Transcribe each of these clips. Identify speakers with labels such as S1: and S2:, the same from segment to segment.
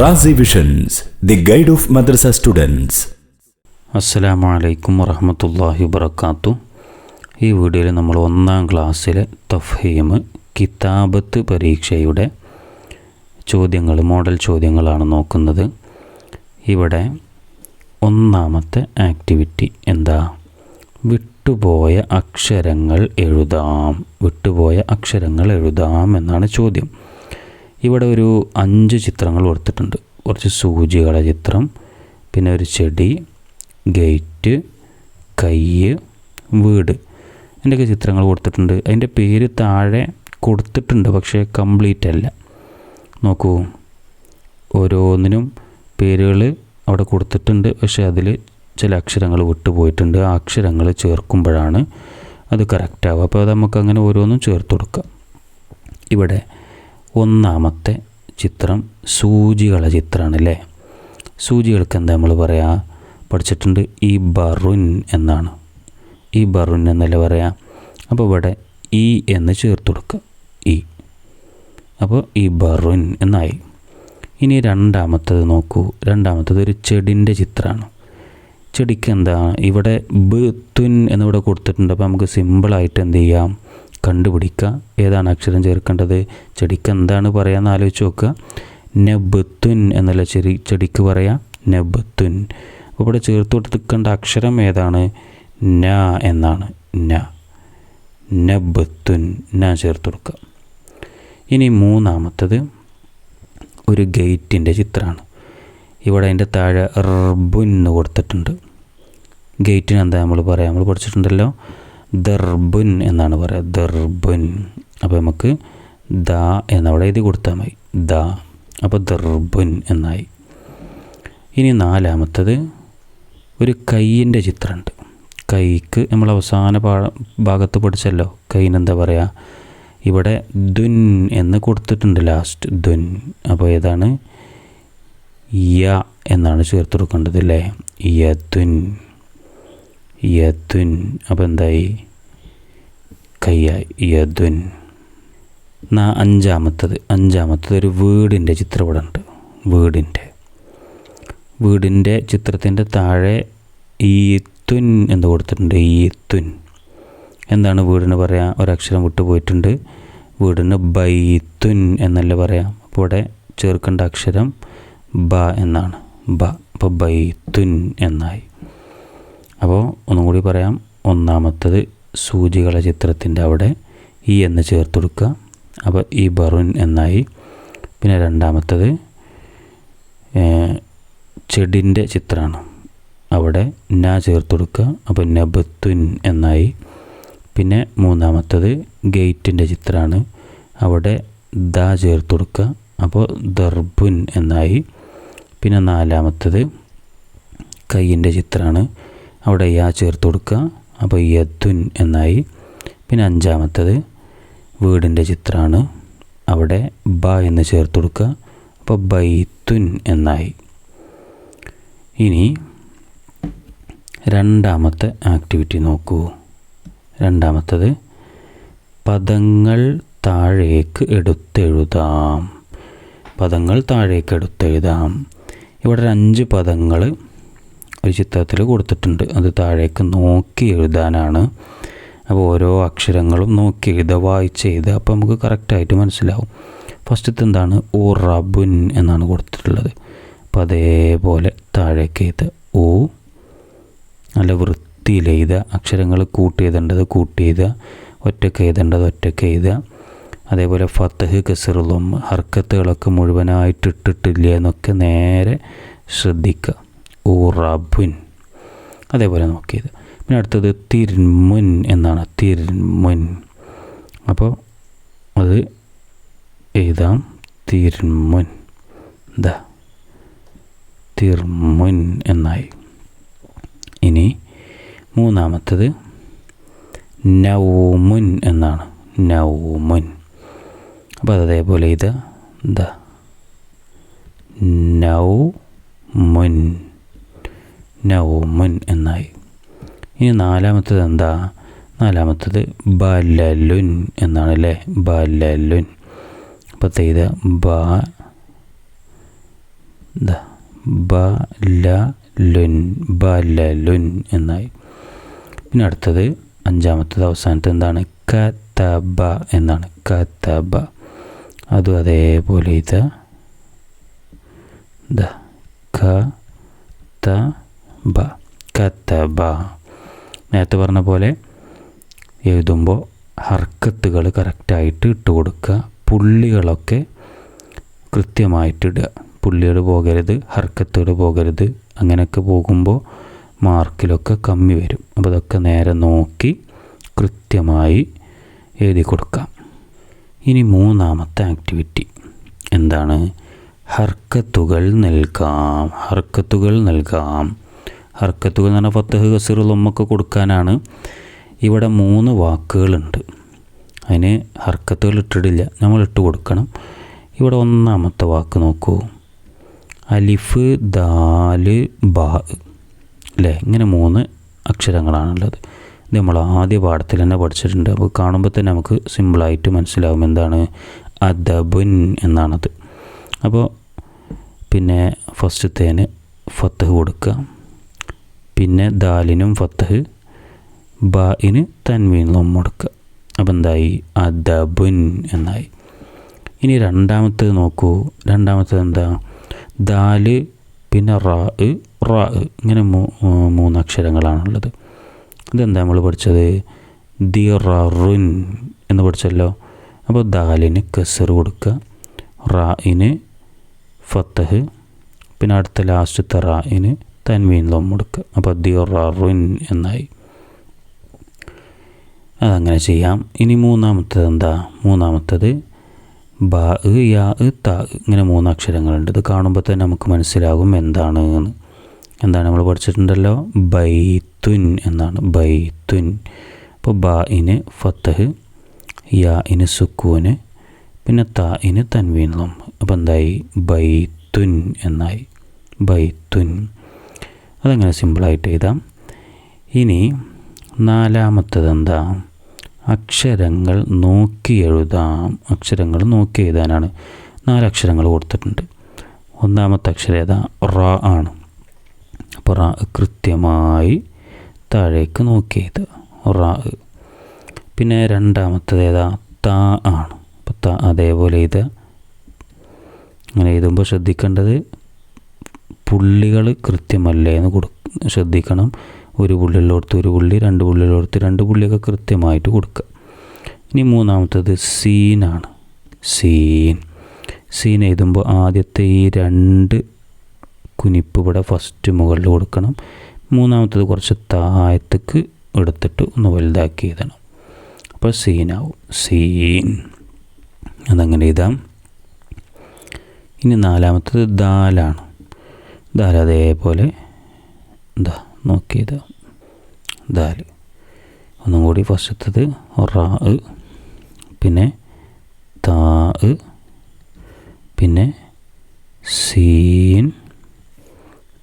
S1: Razi visions the guide of madrasa students
S2: അസ്സലാമു അലൈക്കും വറഹമത്തല്ലാഹി വബർക്കാത്തു ഈ വീഡിയോയിൽ നമ്മൾ ഒന്നാം ക്ലാസ്സിലെ തഫ്ഹീം കിതാബത്ത് പരീക്ഷയുടെ ചോദ്യങ്ങൾ മോഡൽ ചോദ്യങ്ങളാണ് നോക്കുന്നത്. ഇവിടെ ഒന്നാമത്തെ ആക്ടിവിറ്റി എന്താ? വിട്ടുപോയ അക്ഷരങ്ങൾ എഴുതാം. വിട്ടുപോയ അക്ഷരങ്ങൾ എഴുതാം എന്നാണ് ചോദ്യം. ഇവിടെ ഒരു അഞ്ച് ചിത്രങ്ങൾ കൊടുത്തിട്ടുണ്ട്. കുറച്ച് സൂചികളുടെ ചിത്രം പിന്നെ ഒരു ചെടി ഗേറ്റ് കയ്യ് വീട് അതിന്റെയൊക്കെ ചിത്രങ്ങൾ കൊടുത്തിട്ടുണ്ട്. അതിന്റെ പേര് താഴെ കൊടുത്തിട്ടുണ്ട് പക്ഷേ കംപ്ലീറ്റ് അല്ല. നോക്കൂ. ഓരോന്നിനും പേരുകൾ അവിടെ കൊടുത്തിട്ടുണ്ട് പക്ഷേ അതിൽ ചില അക്ഷരങ്ങൾ വിട്ടുപോയിട്ടുണ്ട്. ആ അക്ഷരങ്ങൾ ചേർക്കുമ്പോഴാണ് അത് കറക്റ്റ് ആവുക. അപ്പോൾ അത് നമുക്ക് അങ്ങനെ ഓരോന്നും ചേർത്ത് കൊടുക്കാം. ഇവിടെ ഒന്നാമത്തെ ചിത്രം സൂചികളെ ചിത്രമാണ് അല്ലേ സൂചികൾക്ക് എന്താ നമ്മൾ പറയാ? പഠിച്ചിട്ടുണ്ട് ഈ ബറുൻ എന്നാണ്. ഈ ബറുൻ എന്നല്ലേ പറയാം? അപ്പോൾ ഇവിടെ ഈ എന്ന് ചേർത്ത് കൊടുക്കുക ഈ. അപ്പോൾ ഈ ബറുൻ എന്നായി. ഇനി രണ്ടാമത്തത് നോക്കൂ. രണ്ടാമത്തത് ഒരു ചെടിന്റെ ചിത്രമാണ്. ചെടിക്ക് എന്താ ഇവിടെ ബത്തുൻ എന്നിവിടെ കൊടുത്തിട്ടുണ്ട്. അപ്പോൾ നമുക്ക് സിമ്പിളായിട്ട് എന്ത് ചെയ്യാം? കണ്ടുപിടിക്കുക. ഏതാണ് അക്ഷരം ചേർക്കേണ്ടത്? ചെടിക്ക് എന്താണ് പറയാമെന്ന് ആലോചിച്ച് നോക്കുക. നബത്തുൻ എന്നല്ല ചെടി ചെടിക്ക് പറയാം. നബത്തുൻ അപ്പോൾ ഇവിടെ ചേർത്ത് കൊടുക്കേണ്ട അക്ഷരം ഏതാണ്? ന എന്നാണ്. ന. നബത്തുൻ ന ചേർത്ത് കൊടുക്കുക. ഇനി മൂന്നാമത്തത് ഒരു ഗേറ്റിന്റെ ചിത്രമാണ്. ഇവിടെ അതിന്റെ താഴെ റബുൻ എന്ന് കൊടുത്തിട്ടുണ്ട്. ഗേറ്റിന് എന്താ നമ്മൾ പറയാം? നമ്മൾ പഠിച്ചിട്ടുണ്ടല്ലോ. ദർബുൻ എന്നാണ് പറയുക. ദർബുൻ. അപ്പോൾ നമുക്ക് ദ എന്നവിടെ എഴുതി കൊടുത്താൽ മതി. ദ. അപ്പോൾ ദർബുൻ എന്നായി. ഇനി നാലാമത്തത് ഒരു കൈയിന്റെ ചിത്രമുണ്ട്. കൈക്ക് നമ്മൾ അവസാന പാ ഭാഗത്ത് പഠിച്ചല്ലോ. കൈനെന്താ പറയുക? ഇവിടെ ദുൻ എന്ന് കൊടുത്തിട്ടുണ്ട് ലാസ്റ്റ് ദുൻ. അപ്പോൾ ഏതാണ്? യ എന്നാണ് ചേർത്ത് കൊടുക്കേണ്ടത് അല്ലേ? യതുൻ യതുൻ അപ്പം എന്തായി? കയ്യായി യദ്വിൻ എന്നാ അഞ്ചാമത്തത്. അഞ്ചാമത്തത് ഒരു വീടിന്റെ ചിത്രം ഇവിടെ ഉണ്ട് വീടിന്റെ വീടിന്റെ ചിത്രത്തിന്റെ താഴെ ഈത്തുൻ എന്ന് കൊടുത്തിട്ടുണ്ട്. ഈത്തുൻ. എന്താണ് വീടിന് പറയാം? ഒരക്ഷരം വിട്ടുപോയിട്ടുണ്ട് വീടിന് ബൈത്തുൻ എന്നല്ലേ പറയാം? അപ്പോൾ ഇവിടെ ചേർക്കേണ്ട അക്ഷരം ബ എന്നാണ്. ബ. അപ്പോൾ ബൈത്തുൻ എന്നായി. അപ്പോൾ ഒന്നും കൂടി പറയാം. ഒന്നാമത്തത് സൂചികളെ ചിത്രത്തിന്റെ അവിടെ ഈ എന്ന് ചേർത്ത് കൊടുക്കുക. അപ്പോൾ ഈ ബറുൻ എന്നായി. പിന്നെ രണ്ടാമത്തത് ചെടിന്റെ ചിത്രമാണ്. അവിടെ ന ചേർത്ത് കൊടുക്കുക. അപ്പോൾ നബത്തുൻ എന്നായി. പിന്നെ മൂന്നാമത്തത് ഗേറ്റിന്റെ ചിത്രമാണ്. അവിടെ ദ ചേർത്ത് കൊടുക്കുക. അപ്പോൾ ദർബുൻ എന്നായി. പിന്നെ നാലാമത്തത് കയ്യിന്റെ ചിത്രമാണ്. അവിടെ യാ ചേർത്ത് കൊടുക്കുക. അപ്പോൾ യദ്ദുൻ എന്നായി. പിന്നെ അഞ്ചാമത്തത് വീടിന്റെ ചിത്രമാണ് അവിടെ ബ എന്ന് ചേർത്ത് കൊടുക്കുക. അപ്പോൾ ബൈത്തുൻ എന്നായി. ഇനി രണ്ടാമത്തെ ആക്ടിവിറ്റി നോക്കൂ. രണ്ടാമത്തത് പദങ്ങൾ താഴേക്ക് എടുത്തെഴുതാം. പദങ്ങൾ താഴേക്ക് എടുത്തെഴുതാം. ഇവിടെ ഒരു അഞ്ച് പദങ്ങൾ ഒരു ചിത്രത്തിൽ കൊടുത്തിട്ടുണ്ട്. അത് താഴേക്ക് നോക്കി എഴുതാനാണ്. അപ്പോൾ ഓരോ അക്ഷരങ്ങളും നോക്കി എഴുതുക വായിച്ച് എഴുതുക അപ്പോൾ നമുക്ക് കറക്റ്റായിട്ട് മനസ്സിലാവും. ഫസ്റ്റത്തെ എന്താണ്? ഓ റബുൻ എന്നാണ് കൊടുത്തിട്ടുള്ളത്. അപ്പോൾ അതേപോലെ താഴേക്ക് എഴുതുക ഓ നല്ല വൃത്തിയിൽ എഴുതുക അക്ഷരങ്ങൾ കൂട്ടി എഴുതേണ്ടത് കൂട്ടി എഴുതുക ഒറ്റയ്ക്ക് എഴുതേണ്ടത് ഒറ്റയ്ക്ക് എഴുതുക അതേപോലെ ഫത്തഹ് കസറുലും ഹർക്കത്തുകളൊക്കെ മുഴുവനായിട്ട് ഇട്ടിട്ടില്ല എന്നൊക്കെ നേരെ ശ്രദ്ധിക്കുക. റബുൻ അതേപോലെ നോക്കിയത്. പിന്നെ അടുത്തത് തിരുമുൻ എന്നാണ്. തിരുമുൻ. അപ്പോൾ അത് എഴുതാം. തിരുമുൻ. ദ. തിർമുൻ എന്നായി. ഇനി മൂന്നാമത്തത് നൗമുൻ എന്നാണ്. നൗമുൻ. അപ്പോൾ അതേപോലെ ഇത് ദ. നൗ മുൻ നൗമുൻ എന്നായി. ഇനി നാലാമത്തത് എന്താ? നാലാമത്തത് ബലലുൻ എന്നാണ് അല്ലേ ബലലുൻ അപ്പോൾ ചെയ്ത ബ ബലുൻ ബലലുൻ എന്നായി. പിന്നെ അടുത്തത് അഞ്ചാമത്തത് അവസാനത്തെ എന്താണ്? കതബ എന്നാണ്. കതബ. അതും അതേപോലെ ഇത് ക ത ബ കതബ നേരത്തെ പറഞ്ഞ പോലെ എഴുതുമ്പോൾ ഹർക്കത്തുകൾ കറക്റ്റായിട്ട് ഇട്ട് കൊടുക്കുക പുള്ളികളൊക്കെ കൃത്യമായിട്ടിടുക പുള്ളികൾ പോകരുത് ഹർക്കത്തുകൾ പോകരുത്. അങ്ങനെയൊക്കെ പോകുമ്പോൾ മാർക്കിലൊക്കെ കമ്മി വരും. അപ്പോൾ അതൊക്കെ നേരെ നോക്കി കൃത്യമായി എഴുതി കൊടുക്കാം. ഇനി മൂന്നാമത്തെ ആക്ടിവിറ്റി എന്താണ്? ഹർക്കത്തുകൾ നൽകാം. ഹർക്കത്തുകൾ നൽകാം. ഹർക്കത്തുകൾ എന്ന് പറഞ്ഞാൽ ഫത്തഹ് കസീർ കൊടുക്കാനാണ്. ഇവിടെ മൂന്ന് വാക്കുകളുണ്ട്. അതിന് ഹർക്കത്തുകൾ ഇട്ടിട്ടില്ല. നമ്മൾ ഇട്ട് കൊടുക്കണം. ഇവിടെ ഒന്നാമത്തെ വാക്ക് നോക്കൂ. അലിഫ് ദാൽ ബാ അല്ലേ ഇങ്ങനെ മൂന്ന് അക്ഷരങ്ങളാണുള്ളത്. ഇത് നമ്മൾ ആദ്യ പാഠത്തിൽ തന്നെ പഠിച്ചിട്ടുണ്ട്. അപ്പോൾ കാണുമ്പോൾ തന്നെ നമുക്ക് സിമ്പിളായിട്ട് മനസ്സിലാവും എന്താണ് അദബുൻ എന്നാണത്. അപ്പോൾ പിന്നെ ഫസ്റ്റത്തേന് ഫത്തഹ് കൊടുക്കുക. പിന്നെ ദാലിനും ഫത്തഹ് തൻവീൻ തൻവീനും മുടക്കുക അപ്പം എന്തായി? അദബുൻ എന്നായി. ഇനി രണ്ടാമത്തേത് നോക്കൂ. രണ്ടാമത്തേത് എന്താ? ദാൽ പിന്നെ റാ റാ ഇങ്ങനെ മൂന്ന് അക്ഷരങ്ങളാണുള്ളത് ഇതെന്താ നമ്മൾ പഠിച്ചത്? ദിററുൻ എന്ന് പഠിച്ചല്ലോ. അപ്പോൾ ദാലിന് കസർ കൊടുക്കുക. റായിന് ഫത്തഹ് പിന്നെ അടുത്ത ലാസ്റ്റത്തെ റായിന് തൻവീൻ ലൊം കൊടുക്കുക അപ്പോൾ ദിറുൻ എന്നായി. അതങ്ങനെ ചെയ്യാം. ഇനി മൂന്നാമത്തത് എന്താ? മൂന്നാമത്തത് ബ യാ ത ഇങ്ങനെ മൂന്ന് അക്ഷരങ്ങളുണ്ട്. ഇത് കാണുമ്പോൾ തന്നെ നമുക്ക് മനസ്സിലാകും എന്താണ് എന്ന്. എന്താണ് നമ്മൾ പഠിച്ചിട്ടുണ്ടല്ലോ? ബൈത്തുൻ എന്നാണ്. ബൈത്തുൻ. അപ്പോൾ ബ ഇന് ഫത്തഹ് യാ ഇന് സുക്കൂന് പിന്നെ ത ഇന് തൻവീൻ തൻവീനം അപ്പോൾ എന്തായി? ബൈത്തുൻ എന്നായി. ബൈത്തുൻ. അതങ്ങനെ സിമ്പിളായിട്ട് എഴുതാം? ഇനി നാലാമത്തത് എന്താ അക്ഷരങ്ങൾ നോക്കി എഴുതാം. അക്ഷരങ്ങൾ നോക്കി എഴുതാനാണ്. നാലക്ഷരങ്ങൾ കൊടുത്തിട്ടുണ്ട്. ഒന്നാമത്തെ അക്ഷരം ഏതാ? റ ആണ്. അപ്പോൾ റ കൃത്യമായി താഴേക്ക് നോക്കി എഴുതുക. റ. പിന്നെ രണ്ടാമത്തത് ഏതാ? ത ആണ്. അപ്പോൾ ത അതേപോലെ ഇത് അങ്ങനെ എഴുതുമ്പോൾ ശ്രദ്ധിക്കേണ്ടത് പുള്ളികൾ കൃത്യമല്ലേ എന്ന് കൊടു ശ്രദ്ധിക്കണം. ഒരു പുള്ളിയുള്ളടത്ത് ഒരു പുള്ളി രണ്ട് പുള്ളിയുള്ളടത്ത് രണ്ട് പുള്ളിയൊക്കെ കൃത്യമായിട്ട് കൊടുക്കുക ഇനി മൂന്നാമത്തത് സീനാണ്. സീൻ. സീൻ എഴുതുമ്പോൾ ആദ്യത്തെ ഈ രണ്ട് കുനിപ്പ് ഇവിടെ ഫസ്റ്റ് മുകളിൽ കൊടുക്കണം. മൂന്നാമത്തത് കുറച്ച് താഴത്തേക്ക് എടുത്തിട്ട് ഒന്ന് വലുതാക്കി എഴുതണം. അപ്പോൾ സീനാവും. സീൻ. അതങ്ങനെ എഴുതാം. ഇനി നാലാമത്തത് ദാലാണ്. ദാൽ അതേപോലെ എന്താ നോക്കിയത്. ദാൽ ഒന്നും കൂടി ഫസ്റ്റത്തത് റാ പിന്നെ താ പിന്നെ സീൻ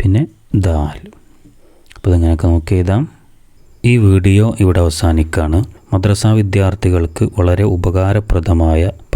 S2: പിന്നെ ദാൽ. അപ്പോൾ ഇങ്ങനെയൊക്കെ നോക്കി എഴുതാം. ഈ വീഡിയോ ഇവിടെ അവസാനിക്കുകയാണ് മദ്രസ വിദ്യാർത്ഥികൾക്ക് വളരെ ഉപകാരപ്രദമായ